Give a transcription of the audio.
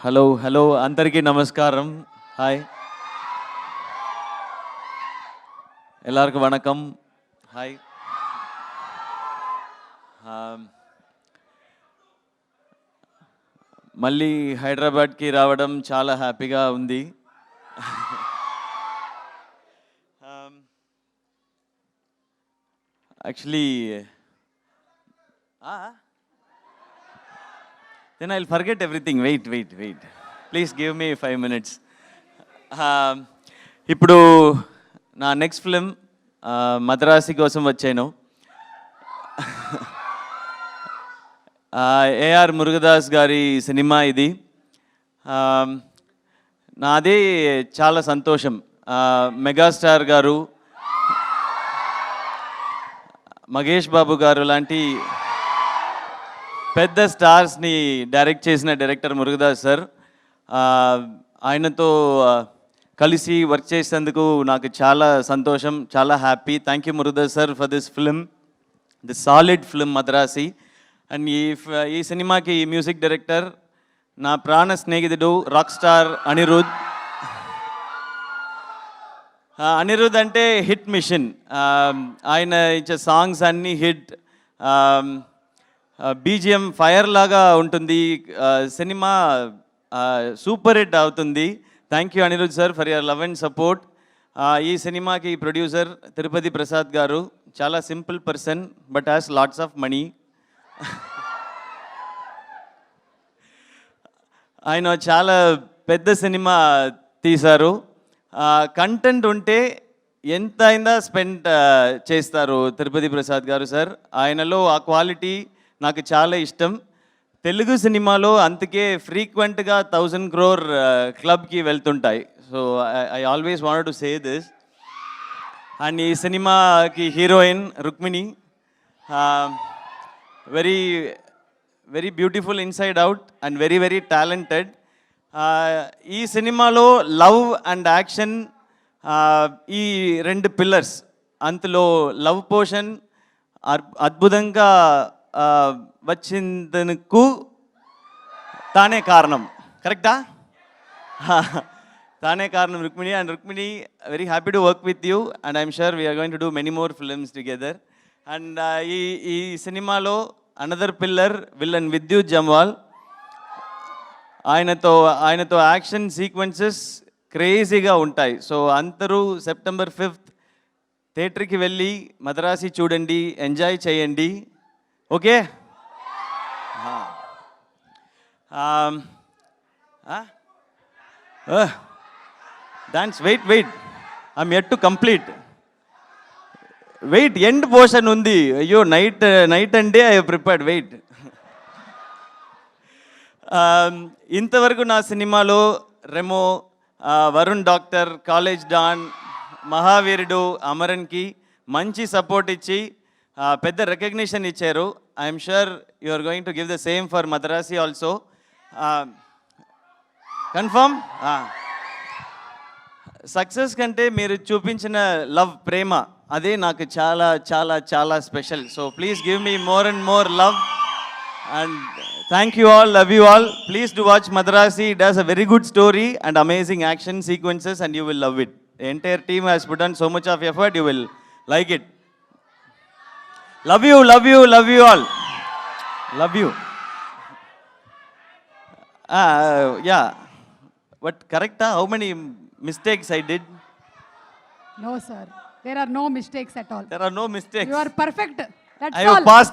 Hello hello అందరికీ నమస్కారం hi எல்லாருக்கும் வணக்கம் హాయ్ మళ్ళీ హైదరాబాద్కి రావడం చాలా హ్యాపీగా ఉంది actually then I forget everything wait wait wait please give me five minutes ఇప్పుడు నా నెక్స్ట్ ఫిలిం uh, మద్రాసి కోసం వచ్చాను. Uh, ఏఆర్ మురుగదాస్ గారి సినిమా ఇది. Um, నాది చాలా సంతోషం. Uh, మెగాస్టార్ గారు మగేష్ బాబు గారు లాంటి పెద్ద స్టార్స్ని డైరెక్ట్ చేసిన డైరెక్టర్ మురుగదాస్ సార్. ఆయనతో కలిసి వర్క్ చేసేందుకు నాకు చాలా సంతోషం చాలా happy. Thank you Murugadoss sir for this film the solid film Madrasi. And ఈ ఈ సినిమాకి మ్యూజిక్ డైరెక్టర్ నా ప్రాణ స్నేహితుడు రాక్ స్టార్ అనిరుద్. అనిరుద్ అంటే హిట్ మిషన్ ఆయన ఇచ్చే సాంగ్స్ అన్నీ హిట్ బీజిఎం ఫైర్ లాగా ఉంటుంది. సినిమా సూపర్ హిట్ అవుతుంది. Thank you Anirudh sir for your love and support ఈ సినిమాకి ప్రొడ్యూసర్ తిరుపతి ప్రసాద్ గారు చాలా simple person but has lots of money ఆయన చాలా పెద్ద సినిమా తీశారు. కంటెంట్ ఉంటే ఎంత అయినా స్పెండ్ చేస్తారు తిరుపతి ప్రసాద్ గారు సార్ ఆయనలో ఆ క్వాలిటీ నాకు చాలా ఇష్టం. తెలుగు సినిమాలో అందుకే ఫ్రీక్వెంట్గా థౌజండ్ క్రోర్ క్లబ్కి వెళ్తుంటాయి. So I always want to say this and ఈ సినిమాకి heroine Rukmini very very beautiful inside out and very very talented ఈ సినిమాలో లవ్ అండ్ యాక్షన్ uh, ఈ రెండు పిల్లర్స్ అంతలో లవ్ పోషన్ అద్భుతంగా వచ్చిందనుకు తానే కారణం. కరెక్టా? తానే కారణం Rukmini. And Rukmini very happy to work with you and I'm sure we're going to do many more films together and ఈ ఈ సినిమాలో అనదర్ పిల్లర్ విల్లన్ విద్యుత్ జమ్వాల్ ఆయనతో ఆయనతో యాక్షన్ సీక్వెన్సెస్ క్రేజీగా ఉంటాయి. సో అందరూ సెప్టెంబర్ ఫిఫ్త్ థియేటర్కి వెళ్ళి మద్రాసి చూడండి ఎంజాయ్ చేయండి. Okay? Dance wait wait. I'm yet to complete. Wait end portion ఉంది. అయ్యో నైట్ నైట్ అంటే ఐ ప్రిపేర్డ్ వెయిట్. ఇంతవరకు నా సినిమాలో Remo Varun doctor college don Mahaveerudu అమరన్కి మంచి సపోర్ట్ ఇచ్చి పెద్ద రికగ్నిషన్ ఇచ్చారు. I'm sure you are going to give the same for Madrasi also confirm success కంటే మీరు చూపించిన లవ్ ప్రేమ అదే నాకు చాలా చాలా చాలా special so please give me more and more love and thank you all love you all please to watch Madrasi it has a very good story and amazing action sequences and you will love it entire team has put on so much of effort you will like it love you love you love you all love you yeah but கரெக்டாக how many mistakes I did no sir there are no mistakes at all there are no mistakes you are perfect that's all I pass